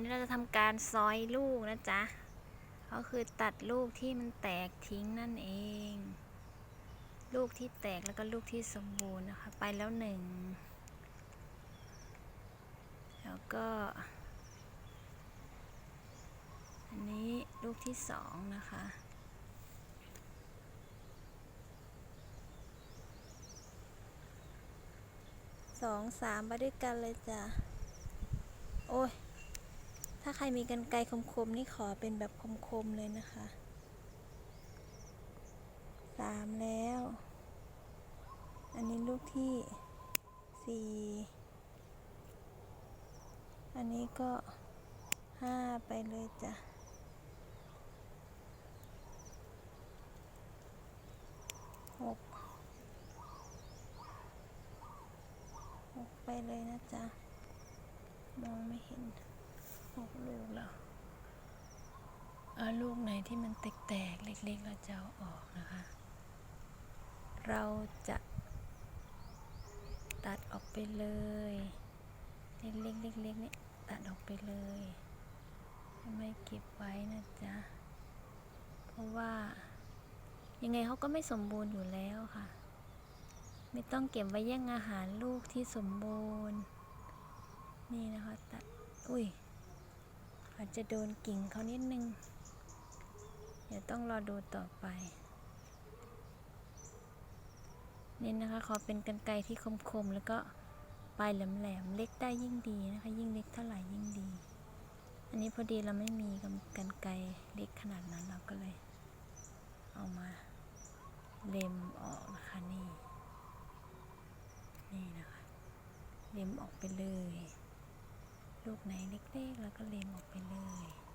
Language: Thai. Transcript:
วันนี้เราจะทำการซอยลูกนะจ๊ะ ก็คือตัดลูกที่มันแตกทิ้งนั่นเอง ลูกที่แตกแล้วก็ลูกที่สมบูรณ์นะคะ ไปแล้วหนึ่ง แล้วก็ อันนี้ลูกที่สองนะคะสองสามมาด้วยกันเลยจ้ะ โอ้ย ถ้าใครมีกันไกรคมๆ นี่ขอเป็นแบบคมๆ เลยนะคะสามแล้ว อันนี้ลูกที่สี่อันนี้ก็ห้าไปเลยจ้ะหกหกไปเลยนะจ๊ะ มองไม่เห็น กลูกแล้วเอาลูกไหนที่มันแตกๆเล็กๆเราจะเอาออกนะคะ เราจะตัดออกไปเลย เล็กๆเล็กๆนี่ตัดออกไปเลยไม่เก็บไว้นะจ๊ะ เพราะว่ายังไงเขาก็ไม่สมบูรณ์อยู่แล้วค่ะ ไม่ต้องเก็บไว้แย่งอาหารลูกที่สมบูรณ์ นี่นะคะตัด อุ้ย อา จะโดนกิ่งเขานิดนึง เดี๋ยวต้องรอดูต่อไป นี่นะคะ ขอเป็นกันไกรที่คมๆ แล้วก็ปลายแหลมๆ เล็กได้ยิ่งดีนะคะ ยิ่งเล็กเท่าไหร่ยิ่งดี อันนี้พอดีเราไม่มีกันไกรเล็กขนาดนั้นเราก็เลย เอามาเล็มออกนะคะนี่ นี่นะคะ เล็มออกไปเลย ลูกไหนเล็กๆ แล้วก็เล็มออกไปเลย